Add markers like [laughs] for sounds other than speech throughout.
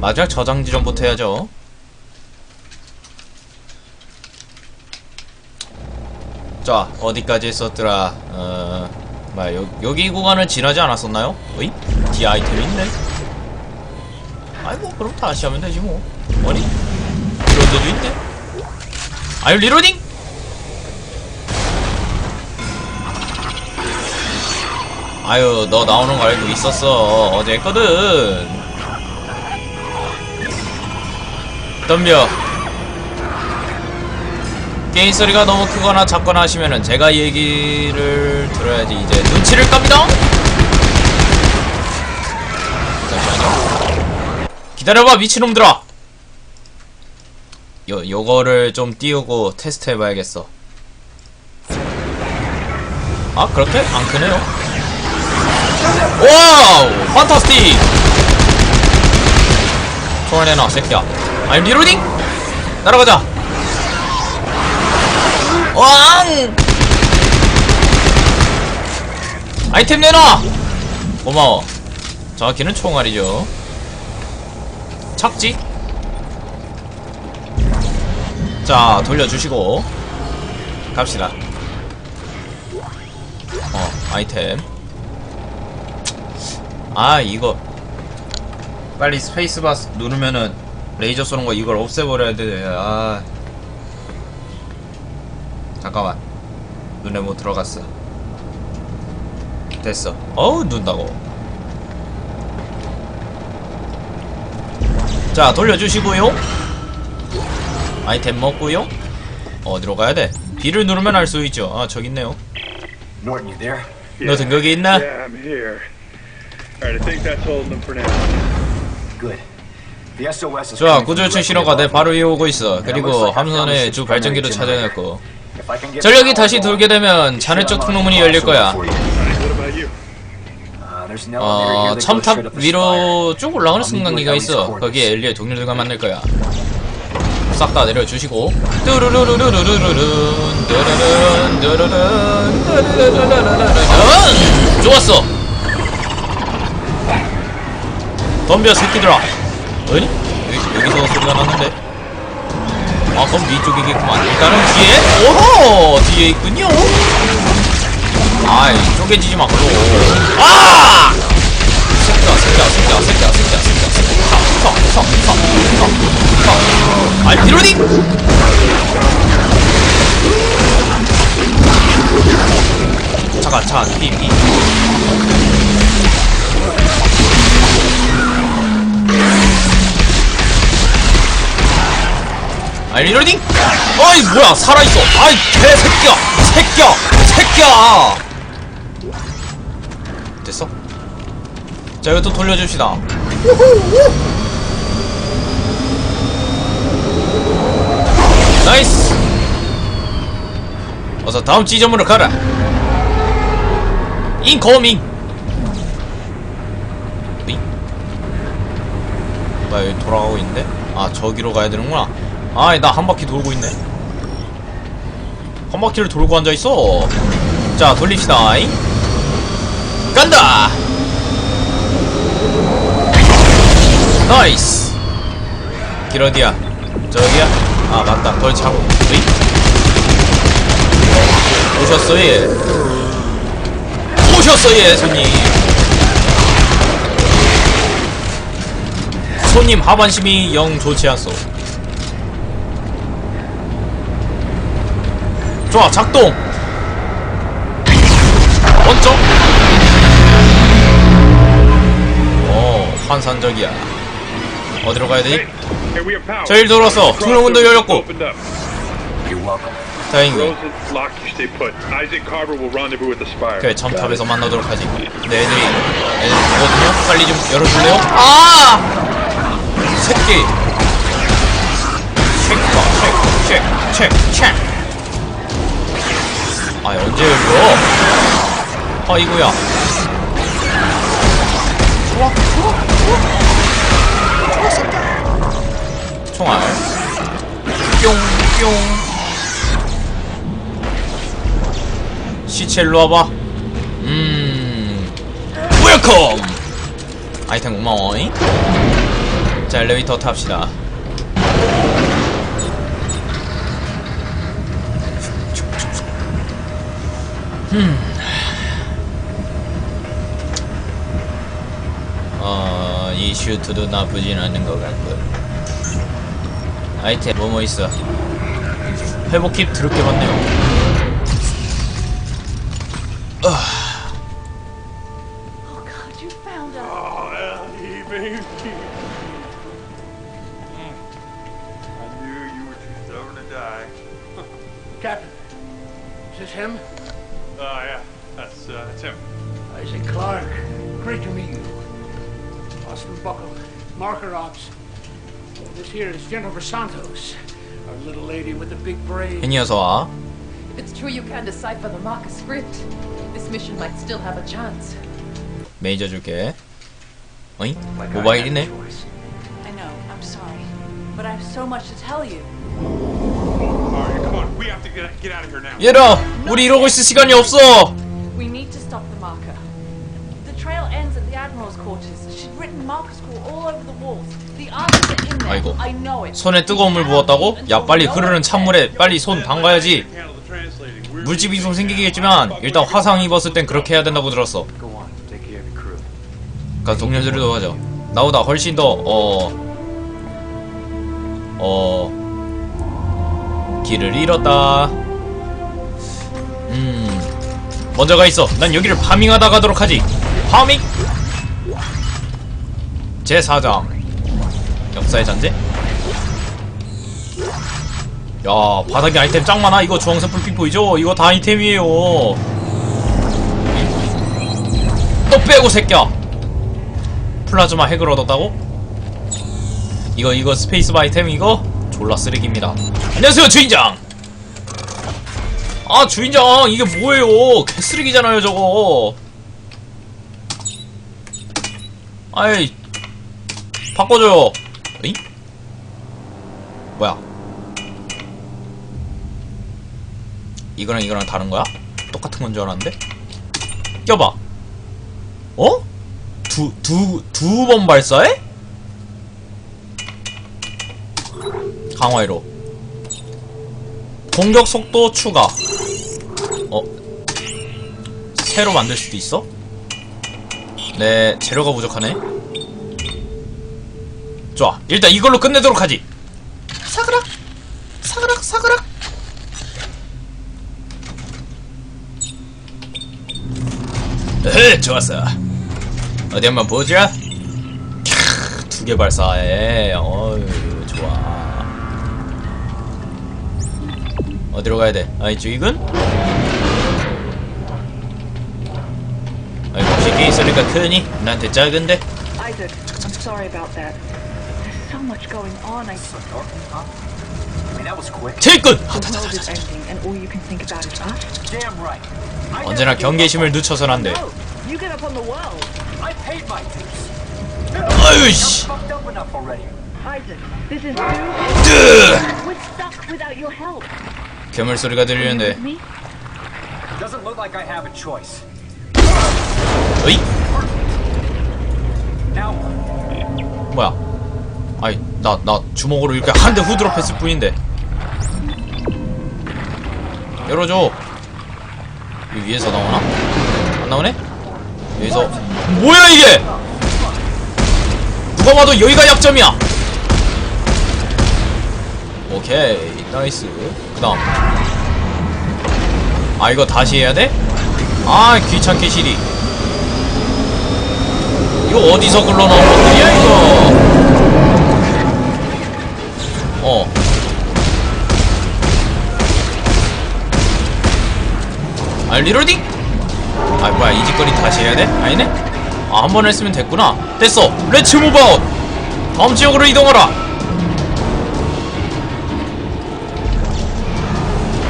마지막 저장 지점부터 해야죠. 자, 어디까지 했었더라? 어, 뭐, 여, 여기 구간은 지나지 않았었나요? 어이? 뒤 아이템이 있네? 아이, 뭐, 그럼 다시 하면 되지, 뭐. 어디? 데도 있네? 아유, 리로딩! 아유, 너 나오는 거 알고 있었어. 어제 했거든. 덤벼. 게임 소리가 너무 크거나 작거나 하시면은 제가 얘기를 들어야지 이제 눈치를 깝니다. 잠시만요. 기다려봐 미친놈들아. 요 요거를 좀 띄우고 테스트 해봐야겠어. 아 그렇게 안 크네요. 와우 판타스틱. 소환해놔 새끼야. 아니 리로딩 날아가자. 왕! 아이템 내놔! 고마워. 정확히는 총알이죠. 착지? 자, 돌려주시고. 갑시다. 어, 아이템. 아, 이거. 빨리 스페이스바 누르면은 레이저 쏘는 거 이걸 없애버려야 돼. 아. 잠깐만 눈에 못 들어갔어 됐어 어우 눈다고 자 돌려주시고요 아이템 먹고요 어디로 가야 돼? B를 누르면 알 수 있죠 아 저기 있네요 Norton, you there? 너 등격이 있나? Yeah, I'm here. Alright, I think that's holding them for now. Good. 좋아 구조요청 신호가 내 바로. 위에 오고 있어 그리고 함선의 주 발전기도 찾아냈고 전력이 다시 돌게 되면 잔해 쪽 통로문이 열릴 거야? Uh, 어, 첨탑 위로 쭉 올라가는 I'll 있어. 거기에. 엘리의 동료들과 만날 거야. 싹 다 내려주시고. 뚜루루루루루루룬, 뚜루룬, 뚜루룬, 뚜루루루루루룬. 좋았어. 덤벼 새끼들아. 어니? 여기, 여기 서 소리가 났는데. 아 그럼 위쪽이겠구만. 일단은 뒤에. 오호 뒤에 있군요. 아이 쪼개지지 마 그럼. 아! 새끼야 새끼야 새끼야 새끼야 새끼야 새끼야 새끼야 아이 비로딩 잠깐 잠깐 삐삐 아이 리로딩 아이 뭐야 살아있어. 아이 개새끼야. 새끼야. 새끼야. 됐어? 자또 돌려줍시다. 나이스. 어서 다음 지점으로 가라. 어이? 나 여기 돌아가고 있는데? 아 저기로 가야 되는구나 아이 나 한 바퀴 돌고 있네. 한 바퀴를 돌고 앉아있어. 자 돌립시다. 잉? 간다! 나이스! 길 어디야. 저기야. 아 맞다. 덜 차고. 으이. 오셨어 예 오셨어 예 손님. 손님 하반심이 영 좋지 않소 좋아 작동 원점 어 환산적이야 어디로 가야 되지? 저일 들어왔어. 통로문도 열렸고. Spire. 그래 첨탑에서 만나도록 하지 네 애들이 애들 보거든요 빨리 좀 열어줄래요? 아! 새끼 체크 체크 체크 체크 아 언제 열려? 아이고야. 좋아 좋아 좋아 좋아 총알. 뿅뿅. 시체 일로 와봐. 음. 웰컴! 아이템 고마워 잉? 자 엘리베이터 탑시다 어, 이 슈트도 나쁘진 않은 것 같고. 아이템 뭐뭐 있어? 회복 킵 드럽게 받네요. Oh Marker Ops. This here is Jennifer Santos, our little lady with the big brain. 괜히 어서 와 If it's true you can decipher the marker script, this mission might still have a chance. 메이저 줄게 어잉? Like I 모바일이네 had a choice. I know, I'm sorry. But I have so much to tell you. All right, come on. We have to get, get out of here now. 얘들아 우리 이러고 있을 시간이 없어 We need to stop the marker. The trail ends at the Admiral's quarters. 아이고. I know it. 손에 뜨거운 물 부었다고? 야 빨리 흐르는 찬물에 빨리 손 담가야지 Handle the translating. We're 물집 이송 생기겠지만 일단 화상 입었을 땐 그렇게 해야 된다고 들었어. 그니까 동료들도 하죠 나보다 훨씬 더 어... 어... 길을 잃었다 음... 먼저 가 있어 난 여기를 파밍하다 가도록 하지 파밍! 제4장. 역사의 잔재? 야 바닥에 아이템 짱 많아? 이거 주황색 불빛 보이죠? 이거 다 아이템이에요. 또 빼고 새끼야. 플라즈마 핵을 얻었다고? 이거 이거 스페이스바 아이템 이거? 졸라 쓰레기입니다. 안녕하세요 주인장! 아 주인장 이게 뭐예요? 개쓰레기잖아요 저거. 아이 바꿔줘요 에이? 뭐야 이거랑 이거랑 다른 거야? 똑같은 건 줄 알았는데 껴봐 어? 두, 두, 두 번 발사해? 강화이로 공격 속도 추가 어? 새로 만들 수도 있어? 네, 재료가 부족하네 좋아, 일단 이걸로 끝내도록 하지 사그락 사그락 사그락 에헤, 좋았어 어디 한번 보자. 두 개 발사해. 어유 좋아. 어디로 가야 돼? 아 이쪽이군? 아 이거 쉽게 있으니까 크니? 나한테 작은데? Isaac, I'm sorry about that. So much going on. I huh? I mean, that was quick. 제이군! the world is ending, and all you can think about is us. Damn right. I 언제나 경계심을 늦춰선 안 돼. No, you get up on the world. I paid my dues. 아유 씨. fucked up enough already. Isaac, this is too. 으! We're stuck without your help. 괴물 소리가 들리는데. me? Doesn't look like I have a choice. 어이? Now what? 뭐야? 아이 나 나 주먹으로 이렇게 한 대 후드로 했을 뿐인데. 열어줘. 이 위에서 나오나? 안 나오네? 여기서 뭐야 이게? 누가 봐도 여기가 약점이야. 오케이 나이스. 그 다음. 아 이거 다시 해야 돼? 아 귀찮게 시리. 이거 어디서 굴러나온 것들이야 이거? 어. 아 리로딩? 아 뭐야 이 짓거리 다시 해야 돼? 아니네? 아 한 번 했으면 됐구나 됐어 렛츠 무브 아웃 다음 지역으로 이동하라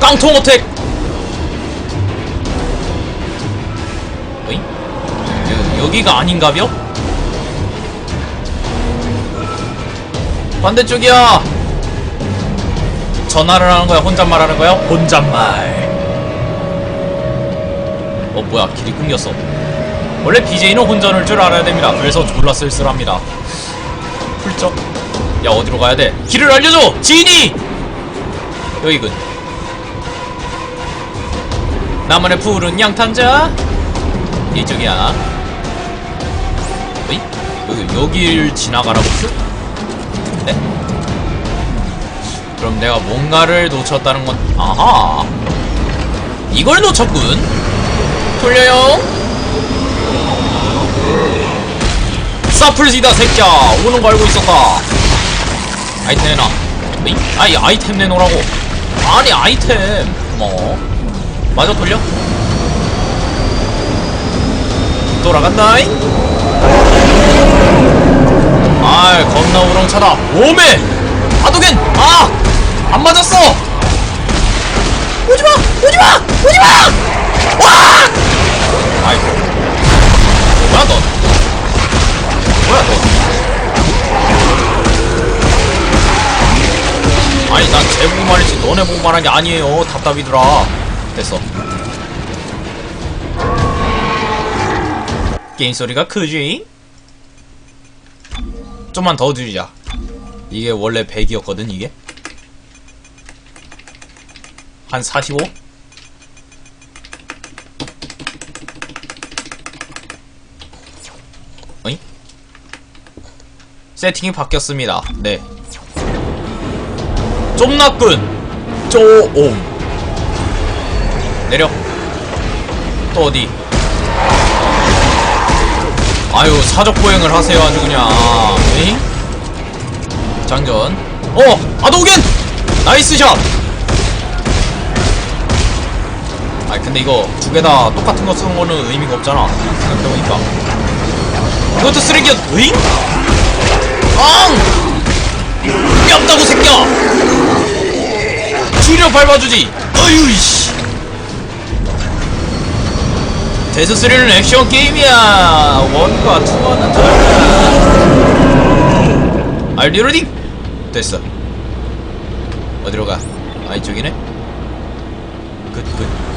깡통 어택 어이? 여, 여기가 아닌가벼? 반대쪽이야 전화를 하는 거야? 혼잣말 하는 거야? 혼잣말. 어 뭐야. 길이 끊겼어. 원래 BJ는 혼전할 줄 알아야 됩니다. 그래서 졸라 쓸쓸합니다. 훌쩍. 야 어디로 가야 돼? 길을 알려줘! 지인이! 여기군 나만의 푸른 양탄자? 이쪽이야. 어이? 여기 여길 지나가라고? 네? 그럼 내가 뭔가를 놓쳤다는 건 아하. 이걸 놓쳤군. 돌려요. 사플시다 새끼야. 오는 거 알고 있었다. 아이템 내놔? 아이 아이템 내놓으라고. 아니 아이템. 뭐? 마저 돌려. 돌아간다잉. 아이 겁나 우렁차다. 오메! 아도겐! 아 안 맞았어! 오지마! 오지마! 오지마! 와! 아이고 뭐야 넌? 뭐야 너 아니 난쟤 보고 말했지. 너네 보고 말한 게 아니에요. 답답이더라. 됐어. 게임 소리가 크지? 좀만 더 줄이자. 이게 원래 100이었거든 이게 한 45? 어이? 세팅이 바뀌었습니다. 네. 좀 쪼옴. 내려. 또 어디? 아유, 사적 보행을 하세요, 아주 그냥. 에잉? 장전. 어! 아도겐! 나이스 샷! 아니, 근데 이거 두 개 다 똑같은 거 쓰는 거는 의미가 없잖아. 생각해보니까. 이것도 쓰레기야, 으잉? 앙! 뺨다고 새끼야! 줄여 밟아주지! 어휴, 씨! 데스3는 액션 게임이야! 원과 투와는 달라! 알디 로딩! 됐어. 어디로 가? 아, 이쪽이네? 굿, 굿.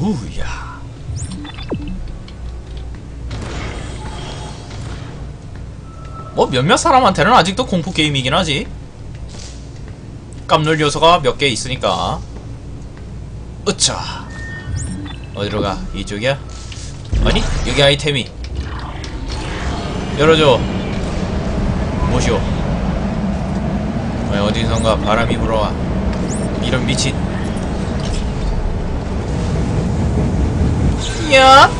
우야. 뭐 몇몇 사람한테는 아직도 공포 게임이긴 하지. 깜놀 요소가 몇 개 있으니까. 으차. 어디로 가? 이쪽이야? 아니, 여기 아이템이. 열어줘. 뭐시오? 왜 어디선가 바람이 불어와. 이런 미친. 야!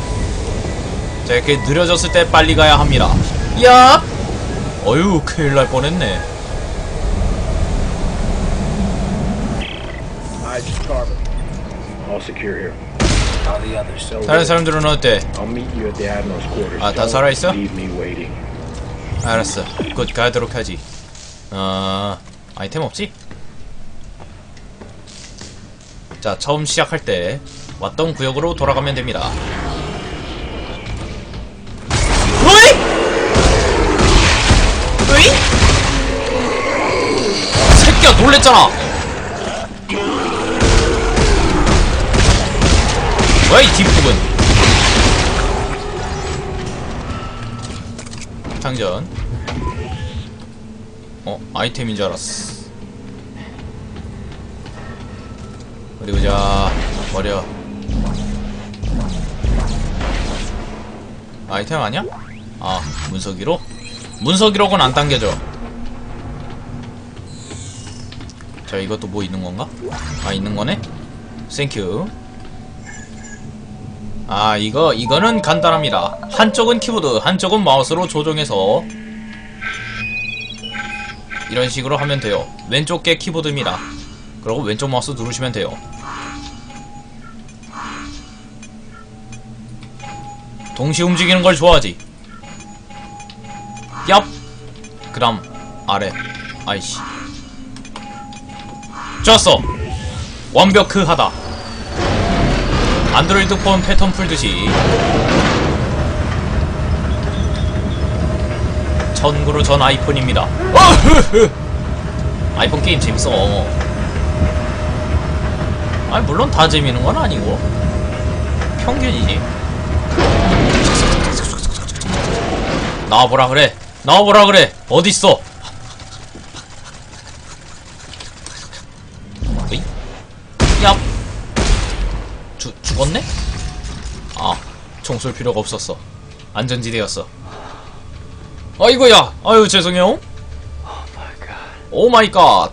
자, 이렇게 느려졌을 때 빨리 가야 합니다. 야! 어휴, 큰일 날 뻔했네. 다른 사람들은 어때? 아, 다 살아있어? 알았어. 곧 가도록 하지. 어, 아이템 없지? 자, 처음 시작할 때 왔던 구역으로 돌아가면 됩니다. 으이! 으이? 새끼야, 놀랬잖아! 뭐야, 이 뒷부분. 장전. 어, 아이템인 줄 알았어. 어디 보자. 버려. 아이템 아니야? 아, 문서기로? 문서기록은 안 당겨져. 자, 이것도 뭐 있는 건가? 아, 있는 거네? 땡큐. 아, 이거, 이거는 간단합니다. 한쪽은 키보드, 한쪽은 마우스로 조정해서 이런 식으로 하면 돼요. 왼쪽 게 키보드입니다. 그리고 왼쪽 마우스 누르시면 돼요. 동시에 움직이는 걸 좋아하지. 얍! 그 다음, 아래. 아이씨. 좋았어! 완벽하다. 안드로이드 폰 패턴 풀듯이. 천구로 전 아이폰입니다. [laughs] 아이폰 게임 재밌어. 아니 물론 다 재미있는 건 아니고 평균이지. 나와보라 그래 나와보라 그래 어딨어 어이? 얍 죽, 죽었네? 아, 총 쏠 필요가 없었어. 안전지대였어. 아이고야! 아유, 죄송해요. 오 마이 갓.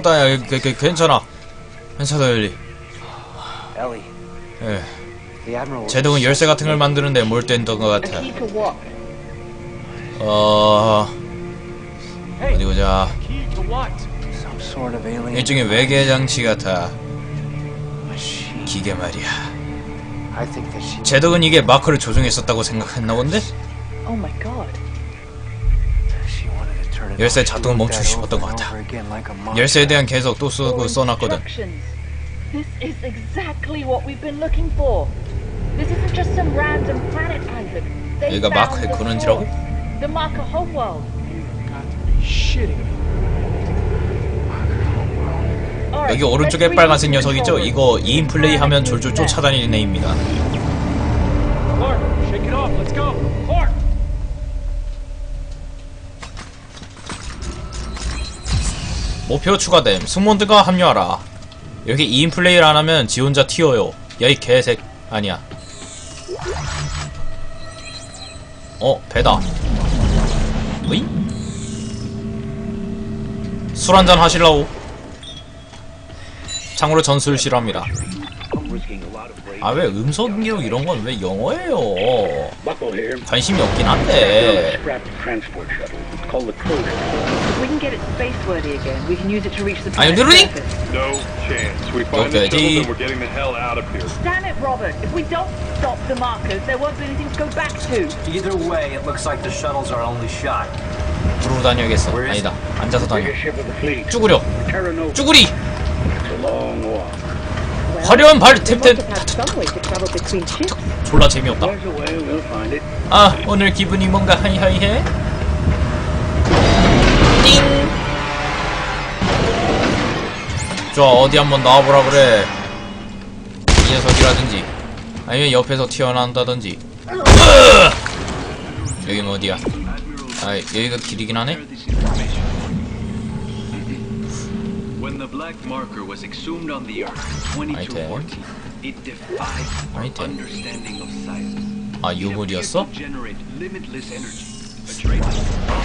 아, 아, 아무것도 아니야. 그, 그, 괜찮아. 괜찮아, 엘리. 예. 제동은 열쇠 같은 걸 만드는데 몰두했던 것 같아. 어. 어디 보자. 일종의 외계 장치 같아. 기계 말이야. 제덕은 이게 마크를 조종했었다고 생각했나 본데? 열쇠 looked 멈추고 싶었던 것 같아. 열쇠에 대한 계속 또 쓰고 써놨거든. This is exactly what we've been looking for. This isn't just some random planet, Isaac. They 얘가 found 마크의 source. The Marker homeworld. Got to be shitting me. Alright, 여기 오른쪽에 빨간색 read the 녀석 있죠? control 이거 2인 플레이 하면 졸졸 쫓아다니는 애입니다. Clark, shake it off. Let's go. Clark. 목표 추가됨. 승무원들과 합류하라. 여기 2인 플레이를 안 하면 지 혼자 튀어요. 야 이 개색 아니야. 어 배다. 어이? 술 한잔 하실라고? 참고로 전술 싫어합니다. 아 왜 음성 기록 이런 건 왜 영어예요? 관심이 없긴 한데. We can get it spaceworthy again, we can use it to reach the 아니, planet's 누르니? surface. No chance. We find the Okay, shuttle, the- then we're getting the hell out of here. Damn it, Robert! If we don't stop the markers, there won't be anything to go back to. Either way, it looks like the shuttle's our only shot. 부르고 다녀야겠어. 아니다. 앉아서 다녀. 쭈구려. 쭈구리. 화려한 발 탭탭. some way to travel between ships. 졸라 재미없다. 아 오늘 기분이 뭔가 하이하이해. 띵. 좋아 어디 한번 나와보라 그래. 이 녀석이라든지 아니면 옆에서 튀어나온다든지. 여긴 어디야? 아 여기가 길이긴 하네. When the black marker was exhumed on the Earth in 2214, it defied our Item. understanding of science. 아 유물이었어?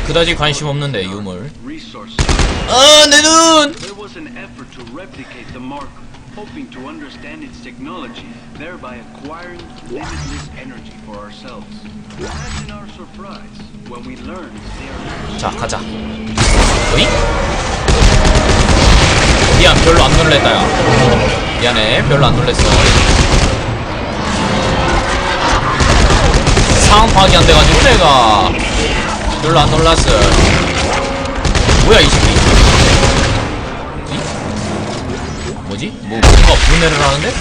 그다지 관심 없는데 유물. resource. 아내 눈. Hoping to understand its technology, thereby acquiring limitless energy for ourselves. Imagine our surprise when we learned they are 자 가자. 어이? 미안 별로 안 놀랬다 야. 미안해 별로 안 놀랬어. 상황 파악이 안 돼가지고 내가 별로 안 놀랐어. 뭐야 이 새끼? 뭐지? 뭐 뭔가 분해를 하는데?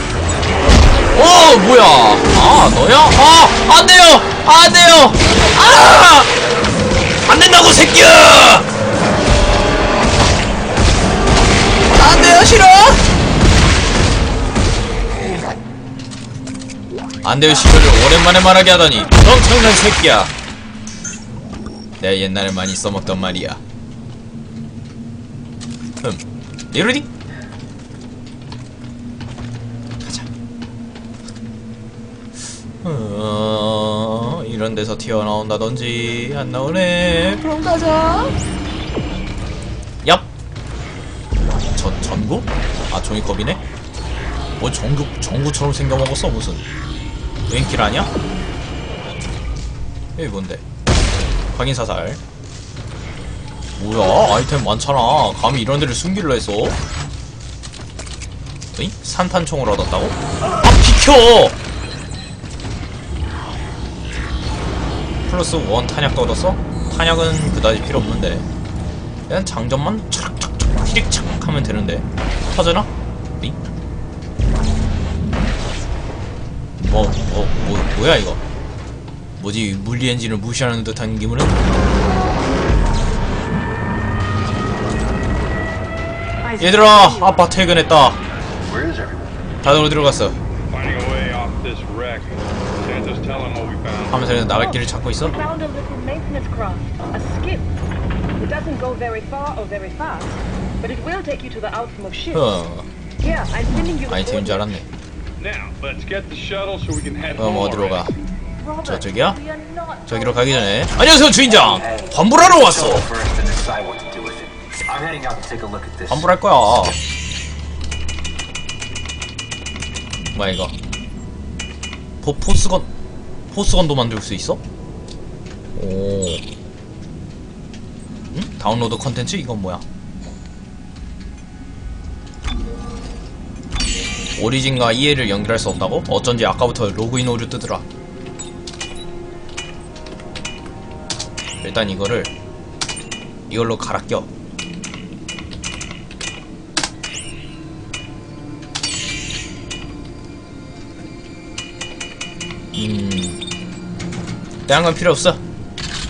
어 뭐야? 아 너야? 아 안 돼요 안 돼요 아! 안 된다고 새끼야! 안 돼요 싫어! 안 돼요 싫어를 오랜만에 말하게 하다니 멍청난 새끼야 내가 옛날에 많이 써먹던 말이야 흠 이러니? 가자 어, 이런 데서 튀어나온다든지 안 나오네 그럼 가자 얍 전, 전구? 아 종이컵이네? 뭐 전구, 전구처럼 생겨먹었어 무슨 여인길 아니야? 여기 뭔데 확인 사살 뭐야 아이템 많잖아 감히 이런 데를 숨기려 했어 어이? 산탄총을 얻었다고? 아 비켜! 플러스 원 탄약도 얻었어? 탄약은 그다지 필요 없는데 그냥 장전만 촥촥촥 휘릭착 하면 되는데 터져나? 이? 뭐, 뭐, 뭐, 뭐야 이거? 뭐지 물리 엔진을 무시하는 듯한 기분은? 얘들아 아빠 퇴근했다 Where is everyone? 다들 어디로 갔어? Finding a way off this wreck. Santa's telling what we found. 하면서 나갈 길을 찾고 있어? We found a little maintenance craft, a skip. It doesn't go very far or very fast, but it will take you to the outmost ship. 어 Here, I'm sending you the 아이템인 줄. 알았네 그럼. 어디로 가? Are not 저기로 가기 전에. 안녕하세요 주인장. 환불하러 왔어. 환불할 거야. 뭐야 이거? 포, 포스건 포스건도 만들 수 있어? 오. 응? 다운로드 컨텐츠? 이건 뭐야? 오리진과 EA를 연결할 수 없다고? 어쩐지 아까부터 로그인 오류 뜨더라 일단 이거를 이걸로 갈아 껴 음. 다른 건 필요 없어.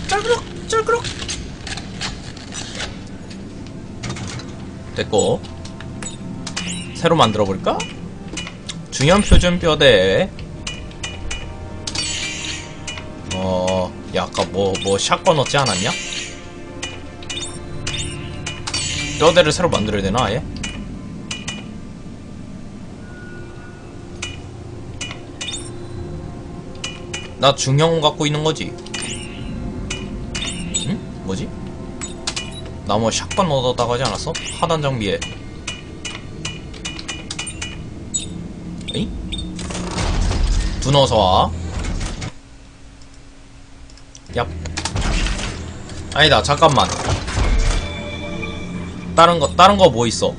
쩔그럭, 쩔그럭. 됐고. 새로 만들어 볼까? 중형 표준 뼈대. 야, 아까 뭐, 뭐, 샷건 얻지 않았냐? 뼈대를 새로 만들어야 되나, 아예? 나 중형 갖고 있는 거지. 응? 뭐지? 나 뭐 샷건 얻었다고 하지 않았어? 하단 장비에. 에이? 두 넣어서 와. 얍. 아니다, 잠깐만. 다른 거, 다른 거 뭐 있어?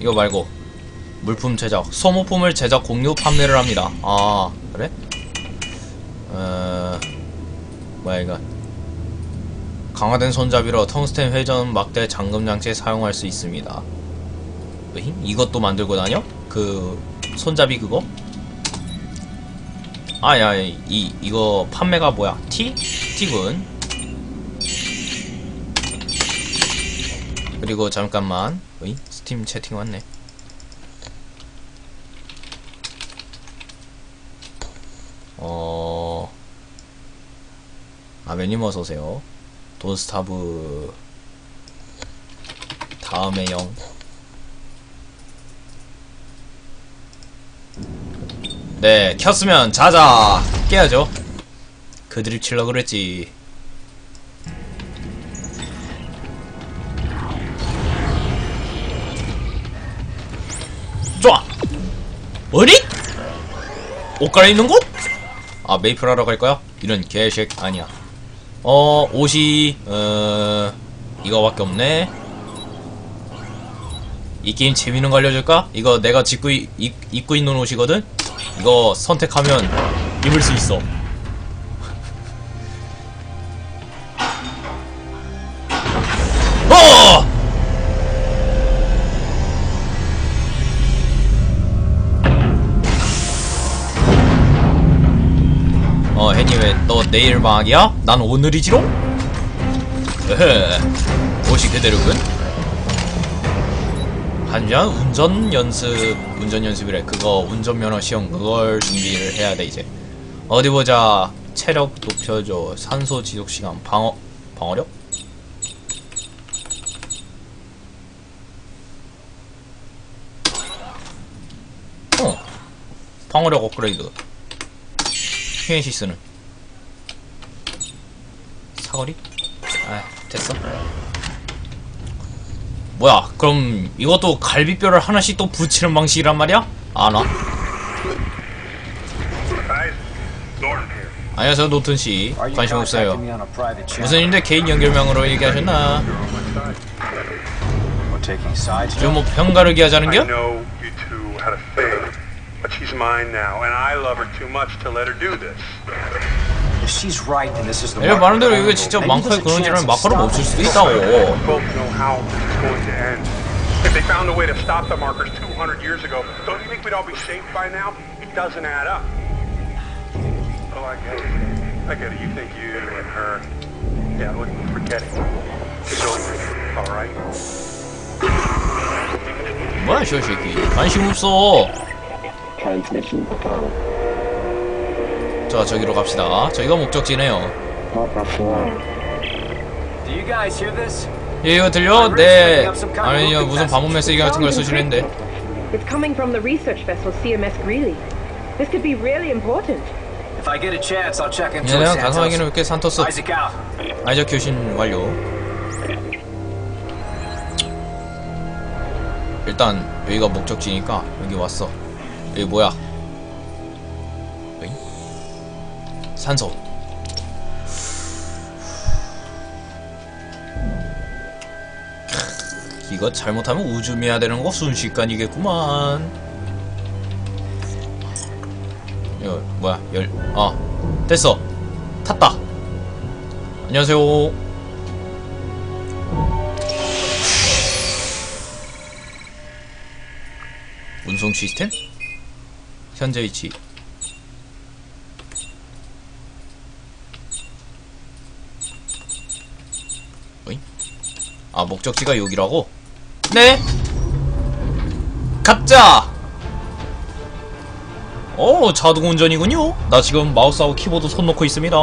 이거 말고. 물품 제작, 소모품을 제작 공유 판매를 합니다. 아 그래? 어 뭐야 이거? 강화된 손잡이로 텅스텐 회전 막대 잠금 장치에 사용할 수 있습니다. 으잉? 이것도 만들고 다녀? 그 손잡이 그거? 아야 이 이거 판매가 뭐야? T? T군. 그리고 잠깐만. 으이? 스팀 채팅 왔네. 어... 아메님 어서오세요. 돈스타브... 다음에 영. 네, 켰으면 자자! 깨야죠. 그 드립 칠러 그랬지. 좋아! 어리? 옷 갈아입는 곳? 아 메이플 하러 갈 거야? 이런 개색 아니야 어 옷이 어 이거밖에 없네 이 게임 재밌는 거 알려줄까? 이거 내가 짓고 이, 이, 입고 있는 옷이거든? 이거 선택하면 입을 수 있어 어! 내일 방학이야? 난 오늘이지롱? 에헤, 옷이 그대로군. 한장 운전 연습, 운전 연습이래. 그거 운전면허 시험 그걸 준비를 해야 돼 이제. 어디 보자. 체력 높여줘. 산소 지속 시간, 방어, 방어력? 어, 방어력 업그레이드. 휴엔시스는 사거리? 아 됐어 뭐야 그럼 이것도 갈비뼈를 하나씩 또 붙이는 방식이란 말이야? here. 안녕하세요 노튼씨 관심 없어요? 무슨 일인데 개인 연결망으로 얘기하셨나. 지금 뭐 편가르기 하자는 I 겨? know you two had a thing, but she's mine now, and I love her too much to let her do this. Is she's right and this is the 얘네 marker, 말한 대로 이거 진짜 maybe 망카의 there's a 그런지라면 chance it 마카로 멈출 stops 수도 it. 있다고. both know how it's going to end. If they found a way to stop the markers 200 years ago, don't you think we'd all be safe by now? It doesn't add up. Oh, I get it. I get it. You think you and her. Yeah, look, forget it. It's over. All right? 뭐야 저 새끼 관심 없어 Transmission. 자 저기로 갑시다 저기가 목적지네요 Papa 4. Do you guys hear this? 예, 이거 들려? 네 아니요 무슨 반문 메시지 같은 걸 쓰시는데 It's coming from the research vessel CMS Greeley. This could be really important. If I get a chance, I'll check into it. 가서 Santos. 확인해 볼게 산토스 Isaac out. 아이작 교신 완료 일단 여기가 목적지니까 여기 왔어 여기 뭐야 산소. 크, 이거 잘못하면 우주미야 되는 거 순식간이겠구만. 이거 뭐야 열아 됐어. 탔다. 안녕하세요. 운송 시스템? 현재 위치 아 목적지가 여기라고? 네. 가자! 어 자동 운전이군요. 나 지금 마우스하고 키보드 손 놓고 있습니다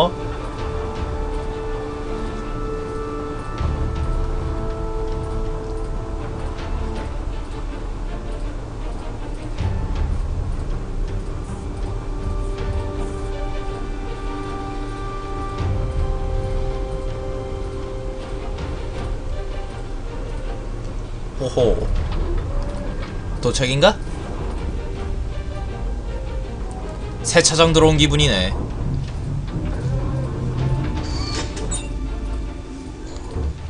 호호. 도착인가? 세차장 들어온 기분이네.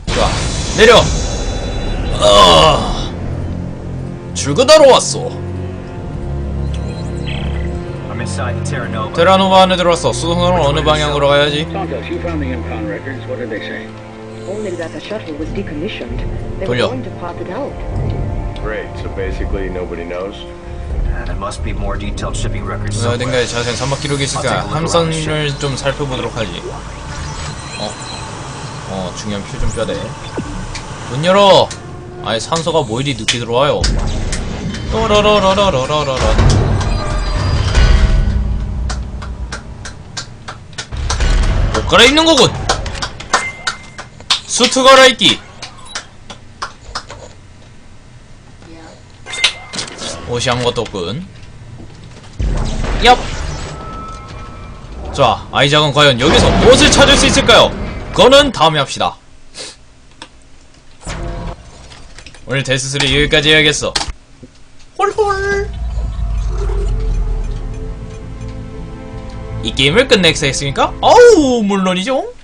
좋아 내려! 아! 출근하러 왔어. 테라노바 안에 들어왔어. 수송선은 어느 방향으로 가야지 Only that the shuttle was decommissioned. They 돌려. were going to part it out. Great. So basically, nobody knows? Uh, there must be more detailed shipping records. 어딘가에 자세한 산막 기록이 있을까 함선을 좀 살펴보도록 하지 어? 어 중요한 표준 뼈대 문 열어 아예 산소가 뭐 이리 늦게 들어와요 또라라라라라라라 옷 갈아입는 거군 수트 갈아입기 옷이 아무것도 없군 얍! 자, 아이작은 과연 여기서 무엇을 찾을 수 있을까요? 그거는 다음에 합시다. 오늘 데스스를 여기까지 해야겠어. 홀홀! 이 게임을 끝내겠습니까? 어우, 물론이죠.